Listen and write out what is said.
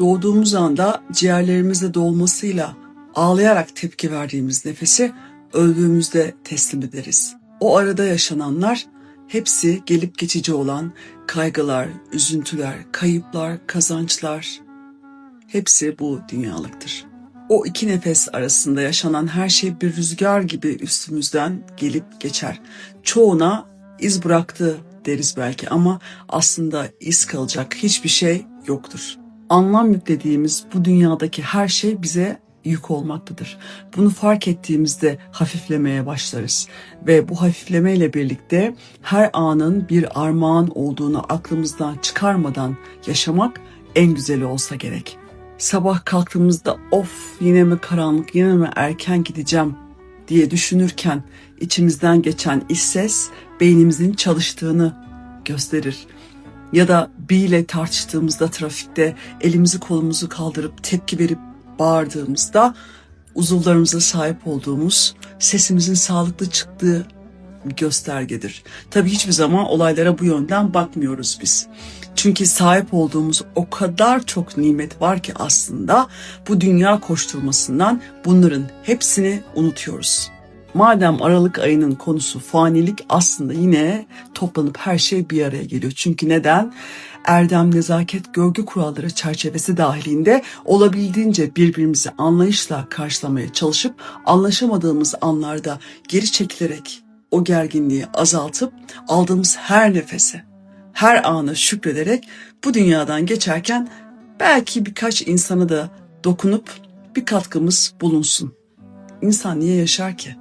Doğduğumuz anda ciğerlerimizde dolmasıyla ağlayarak tepki verdiğimiz nefesi öldüğümüzde teslim ederiz. O arada yaşananlar hepsi gelip geçici olan kaygılar, üzüntüler, kayıplar, kazançlar hepsi bu dünyalıktır. O iki nefes arasında yaşanan her şey bir rüzgar gibi üstümüzden gelip geçer. Çoğuna iz bıraktı deriz belki ama aslında iz kalacak hiçbir şey yoktur. Anlam yüklediğimiz bu dünyadaki her şey bize yük olmaktadır. Bunu fark ettiğimizde hafiflemeye başlarız ve bu hafiflemeyle birlikte her anın bir armağan olduğunu aklımızdan çıkarmadan yaşamak en güzeli olsa gerek. Sabah kalktığımızda of yine mi karanlık yine mi erken gideceğim diye düşünürken içimizden geçen iç ses beynimizin çalıştığını gösterir. Ya da biriyle tartıştığımızda trafikte elimizi kolumuzu kaldırıp tepki verip bağırdığımızda uzuvlarımıza sahip olduğumuz, sesimizin sağlıklı çıktığı göstergedir. Tabii hiçbir zaman olaylara bu yönden bakmıyoruz biz. Çünkü sahip olduğumuz o kadar çok nimet var ki aslında bu dünya koşturmasından bunların hepsini unutuyoruz. Madem Aralık ayının konusu fanilik aslında yine toplanıp her şey bir araya geliyor. Çünkü neden? Erdem, nezaket, görgü kuralları çerçevesi dahilinde olabildiğince birbirimizi anlayışla karşılamaya çalışıp anlaşamadığımız anlarda geri çekilerek o gerginliği azaltıp aldığımız her nefese, her anı şükrederek bu dünyadan geçerken belki birkaç insana da dokunup bir katkımız bulunsun. İnsan niye yaşar ki?